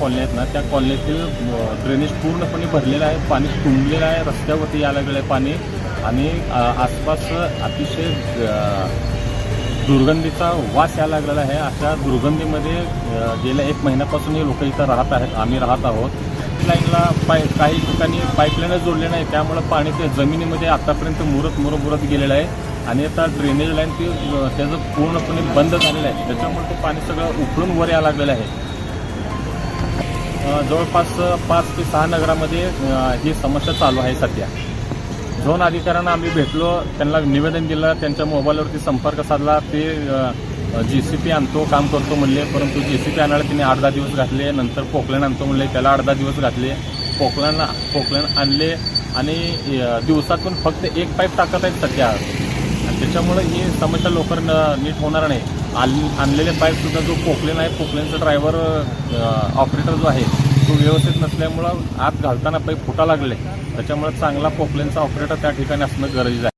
Colony आहेत ना त्या कॉलनीतील ड्रेनेज पूर्णपणे भरलेलं आहे पाणी तुंबलेलं आहे रस्त्यावरती यायला लागलेलं आहे पाणी आणि आसपास अतिशय दुर्गंधीचा वास यायला लागलेला आहे. अशा दुर्गंधीमध्ये गेल्या एक महिन्यापासून हे लोक इथं राहत आहेत. आम्ही राहत आहोत. लाईनला पाय काही ठिकाणी पाईपलाईनच जोडले नाही. त्यामुळं पाणी ते जमिनीमध्ये आतापर्यंत मुरत मुरत मुरत गेलेलं आहे. आणि आता ड्रेनेज लाईन ती त्याचं पूर्णपणे बंद झालेलं आहे. त्याच्यामुळे ते पाणी सगळं उकळून वर यायला लागलेलं आहे. जवळपास पाच ते सहा नगरामध्ये ही समस्या चालू आहे सध्या. झोन अधिकाऱ्यांना आम्ही भेटलो त्यांना निवेदन दिलं त्यांच्या मोबाईलवरती संपर्क साधला ते जी सी पी आणतो काम करतो म्हणले परंतु जी सी पी आणायला त्यांनी आठ दहा दिवस घातले नंतर पोकलॅन आणतो म्हणले त्याला आठ दहा दिवस घातले. पोकलॅन पोकलॅन आणले आणि दिवसातून फक्त एक पाईप टाकत आहेत सध्या. आणि त्याच्यामुळे ही समस्या लवकर न- नीट होणार नाही. आण आणलेले पाईपसुद्धा जो पोकलेन आहे पोकलेनचा ड्रायव्हर ऑपरेटर जो आहे तो व्यवस्थित नसल्यामुळं आत घालताना पाईप फुटा लागले. त्याच्यामुळे चांगला पोकलेनचा ऑपरेटर त्या ठिकाणी असणं गरजेचं आहे.